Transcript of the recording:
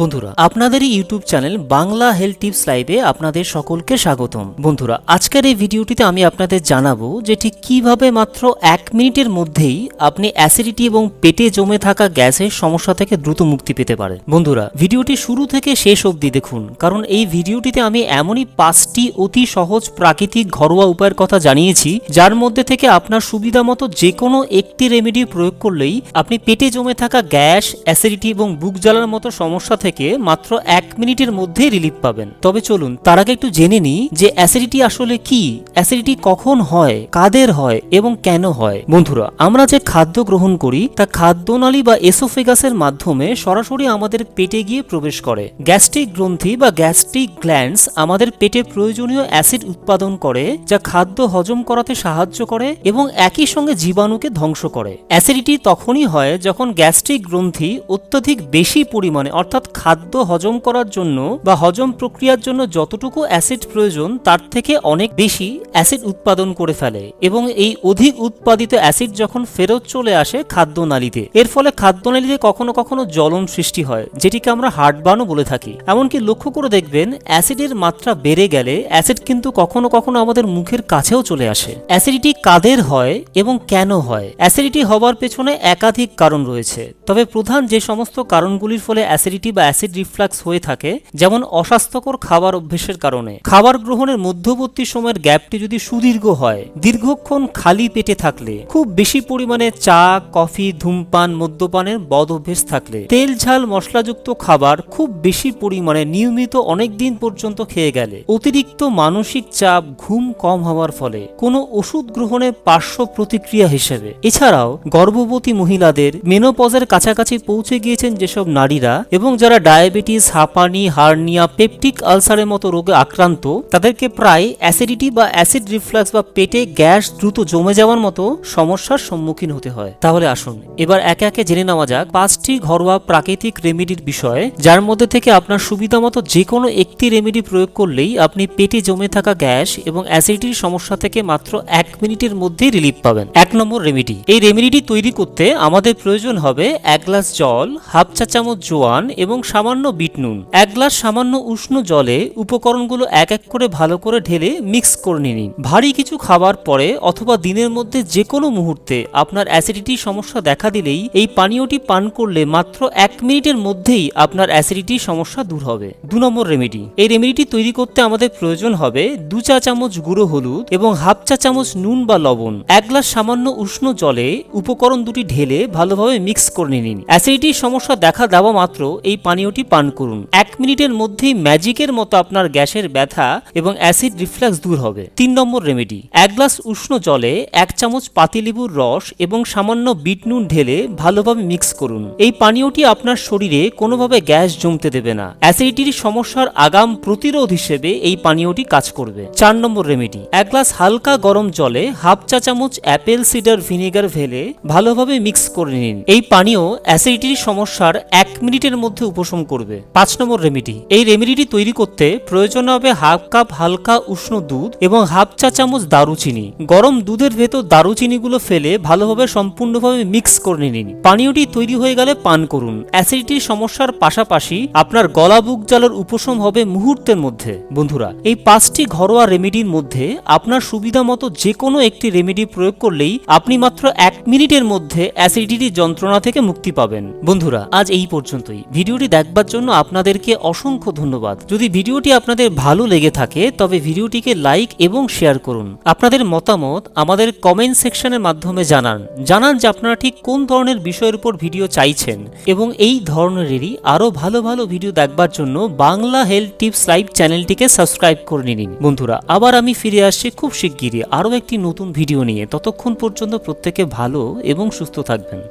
বন্ধুরা আপনাদের YouTube channel Bangla health tips লাইভে আপনাদের সকলকে স্বাগতম। বন্ধুরা, আজকের এই ভিডিওটিতে আমি আপনাদের জানাব যে ঠিক কীভাবে মাত্র এক মিনিটের মধ্যেই আপনি অ্যাসিডিটি এবং পেটে জমে থাকা গ্যাসের সমস্যা থেকে দ্রুত মুক্তি পেতে পারেন। বন্ধুরা, ভিডিওটি শুরু থেকে শেষ অবধি দেখুন, কারণ এই ভিডিওটিতে আমি এমনই পাঁচটি অতি সহজ প্রাকৃতিক ঘরোয়া উপায়ের কথা জানিয়েছি, যার মধ্যে থেকে আপনার সুবিধা মতো যে কোনো একটি রেমেডি প্রয়োগ করলেই আপনি পেটে জমে থাকা গ্যাস, অ্যাসিডিটি এবং বুক জ্বালার মতো সমস্যা থেকে মাত্র এক মিনিটের মধ্যেই রিলিফ পাবেন। তবে চলুন, তার আগে একটু জেনে নিই যে অ্যাসিডিটি আসলে কি অ্যাসিডিটি কখন হয়, কাদের হয় এবং কেন হয়। বন্ধুরা, আমরা যে খাদ্য গ্রহণ করি, তা খাদ্যনালী বা এসোফেগাসের মাধ্যমে সরাসরি আমাদের পেটে গিয়ে প্রবেশ করে। গ্যাস্ট্রিক গ্রন্থি বা গ্যাস্ট্রিক গ্ল্যান্ডস আমাদের পেটে প্রয়োজনীয় অ্যাসিড উৎপাদন করে, যা খাদ্য হজম করাতে সাহায্য করে এবং একই সঙ্গে জীবাণুকে ধ্বংস করে। অ্যাসিডিটি তখনই হয় যখন গ্যাস্ট্রিক গ্রন্থি অত্যধিক বেশি পরিমাণে, অর্থাৎ খাদ্য হজম করার জন্য বা হজম প্রক্রিয়ার জন্য যতটুকু অ্যাসিড প্রয়োজন, তার থেকে অনেক বেশি অ্যাসিড উৎপাদন করে ফেলে এবং এই অধিক উৎপাদিত অ্যাসিড যখন ফেরত চলে আসে খাদ্যনালীতে, এর ফলে খাদ্যনালীতে কখনো কখনো জ্বলন সৃষ্টি হয়, যেটিকে আমরা হার্টবার্নও বলে থাকি। এমনকি লক্ষ্য করে দেখবেন, অ্যাসিডের মাত্রা বেড়ে গেলে অ্যাসিড কিন্তু কখনো কখনো আমাদের মুখের কাছেও চলে আসে। অ্যাসিডিটি কাদের হয় এবং কেন হয়? অ্যাসিডিটি হবার পেছনে একাধিক কারণ রয়েছে। তবে প্রধান যে সমস্ত কারণগুলির ফলে অ্যাসিডিটি বা অ্যাসিড রিফ্লাক্স হয়ে থাকে, যেমন অস্বাস্থ্যকর খাবার অভ্যেসের কারণে। খাবার গ্রহণের মধ্যবর্তী সময়ের গ্যাপটি যদি সুদীর্ঘ হয়, দীর্ঘক্ষণ খালি পেটে থাকলে, খুব বেশি পরিমাণে চা, কফি, ধূমপান, মদ্যপানের বদ অভ্যেস থাকলে, তেল, ঝাল, মশলাযুক্ত খাবার খুব বেশি পরিমাণে নিয়মিত অনেক দিন পর্যন্ত খেয়ে গেলে, অতিরিক্ত মানসিক চাপ, ঘুম কম হওয়ার ফলে কোনো ওষুধ গ্রহণের পার্শ্ব প্রতিক্রিয়া হিসেবে। এছাড়াও গর্ভবতী মহিলাদের মেনোপজের কাছাকাছি পৌঁছে গিয়েছেন যেসব নারীরা এবং যারা ডায়াবেটিস, হাঁপানি, হার্নিয়া, পেপটিক আলসারের মতো রোগে আক্রান্ত, তাদেরকে প্রায় অ্যাসিডিটি বা অ্যাসিড রিফ্লাক্স বা পেটে গ্যাস দ্রুত জমে যাওয়ার মতো সমস্যার সম্মুখীন হতে হয়। তাহলে আসুন, এবার একে একে জেনে নেওয়া যাক পাঁচটি ঘরোয়া প্রাকৃতিক রেমেডির বিষয়ে, যার মধ্যে থেকে আপনার সুবিধা মতো যে কোনো একটি রেমেডি প্রয়োগ করলেই আপনি পেটে জমে থাকা গ্যাস এবং অ্যাসিডিটির সমস্যা থেকে মাত্র এক মিনিটের মধ্যেই রিলিফ পাবেন। এক নম্বর রেমেডি। এই রেমেডিটি তৈরি করতে আমাদের প্রয়োজন হবে এক গ্লাস জল, হাফ চা চামচ জোয়ান এবং সামান্য বিট নুন। এক গ্লাস সামান্য উষ্ণ জলে উপকরণগুলো এক এক করে ভালো করে ঢেলে মিক্স করে নিন। ভারী কিছু খাবার পরে অথবা দিনের মধ্যে যে কোনো মুহূর্তে আপনার অ্যাসিডিটির সমস্যা দেখা দিলেই এই পানীয়টি পান করলে মাত্র এক মিনিটের মধ্যেই আপনার অ্যাসিডিটির সমস্যা দূর হবে। দু নম্বর রেমেডি এই রেমেডিটি তৈরি করতে আমাদের প্রয়োজন হবে দু চা চামচ গুঁড়ো হলুদ এবং হাফ চা চামচ নুন বা লবণ। এক গ্লাস সামান্য উষ্ণ জলে উপকরণ দুটি ঢেলে ভালোভাবে মিক্স করে নিন। অ্যাসিডিটির সমস্যা দেখা দেওয়া মাত্র এই পানীয়টি পান করুন। এক মিনিটের মধ্যেই ম্যাজিকের মতো আপনার গ্যাসের ব্যথা এবং অ্যাসিড রিফ্লাক্স দূর হবে। তিন নম্বর রেমেডি। এক গ্লাস উষ্ণ জলে এক চামচ পাতিলেবুর রস এবং সামান্য বিট নুন ঢেলে ভালোভাবে মিক্স করুন। এই পানীয়টি আপনার শরীরে কোনোভাবে গ্যাস জমতে দেবে না। অ্যাসিডিটির সমস্যার আগাম প্রতিরোধ হিসেবে এই পানীয়টি কাজ করবে। চার নম্বর রেমেডি। এক গ্লাস হালকা গরম জলে হাফ চা চামচ অ্যাপেল সিডার ভিনেগার ভেলে ভালোভাবে মিক্স করে নিন। এই পানীয় অ্যাসিডিটির সমস্যার এক মিনিটের মধ্যে উপশম করবে। পাঁচ নম্বর রেমেডি এই রেমেডিটি তৈরি করতে প্রয়োজন হবে হাফ কাপ হালকা উষ্ণ দুধ এবং হাফ চা চামচ দারুচিনি। গরম দুধের ভেতর দারুচিনিগুলো ফেলে ভালোভাবে সম্পূর্ণভাবে মিক্স করে নিন। পানীয়টি তৈরি হয়ে গেলে পান করুন। অ্যাসিডিটির সমস্যার পাশাপাশি আপনার গলা বুক জ্বালার উপশম হবে মুহূর্তের মধ্যে। বন্ধুরা, এই পাঁচটি ঘরোয়া রেমেডির মধ্যে আপনার সুবিধা মতো যে কোনো একটি রেমেডি প্রয়োগ করলেই আপনি মাত্র এক মিনিটের মধ্যে অ্যাসিডিটি যন্ত্রণা থেকে মুক্তি পাবেন। বন্ধুরা, আজ এই পর্যন্তই। ভিডিওটি দেখবার জন্য আপনাদেরকে অসংখ্য ধন্যবাদ। যদি ভিডিওটি আপনাদের ভালো লেগে থাকে, তবে ভিডিওটিকে লাইক এবং শেয়ার করুন। আপনাদের মতামত আমাদের কমেন্ট সেকশনের মাধ্যমে জানান। জানান যে আপনারা ঠিক কোন ধরনের বিষয়ের উপর ভিডিও চাইছেন এবং এই ধরনেরই আরও ভালো ভালো ভিডিও দেখবার জন্য বাংলা হেলথ টিপস লাইভ চ্যানেলটিকে সাবস্ক্রাইব করে নিন। বন্ধুরা, আবার আমি ফিরে আসছি খুব শিগগিরই আরও একটি নতুন ভিডিও নিয়ে। ততক্ষণ পর্যন্ত প্রত্যেকে ভালো এবং সুস্থ থাকবেন।